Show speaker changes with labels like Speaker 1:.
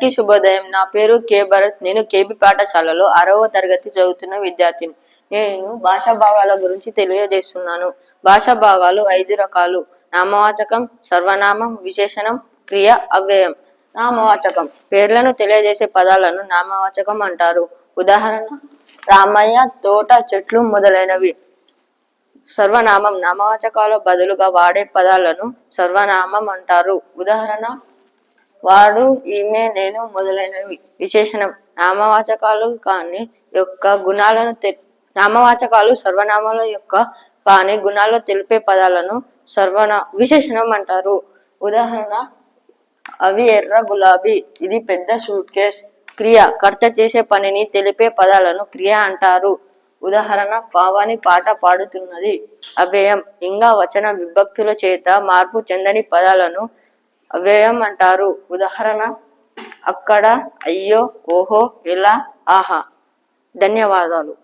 Speaker 1: అందరికీ శుభోదయం. నా పేరు కే. భరత్. నేను కేబి పాఠశాలలో ఆరవ తరగతి చదువుతున్న విద్యార్థిని. నేను భాషా భావాల గురించి తెలియజేస్తున్నాను. భాషా భావాలు ఐదు రకాలు. నామవాచకం సర్వనామం విశేషణం క్రియ అవ్యయం. నామవాచకం. పేర్లను తెలియజేసే పదాలను నామవాచకం అంటారు. ఉదాహరణ రామయ్య తోట చెట్లు మొదలైనవి. సర్వనామం. నామవాచకాల బదులుగా వాడే పదాలను సర్వనామం అంటారు. ఉదాహరణ వాడు ఈమె నేను మొదలైనవి. విశేషణం నామవాచకాలు కాని యొక్క గుణాలను తె- నామవాచకాలు సర్వనామాల యొక్క కాని గుణాలు తెలిపే పదాలను సర్వనా విశేషణం అంటారు ఉదాహరణ అవి ఎర్ర గులాబీ ఇది పెద్ద సూట్ కేస్ క్రియ కర్త చేసే పనిని తెలిపే పదాలను క్రియ అంటారు. ఉదాహరణ పావని పాట పాడుతున్నది. అవ్యయం ఇంకా వచన విభక్తుల చేత మార్పు చెందని పదాలను అవ్యయం అంటారు ఉదాహరణ అక్కడ అయ్యో ఓహో ఇలా ఆహా. ధన్యవాదాలు.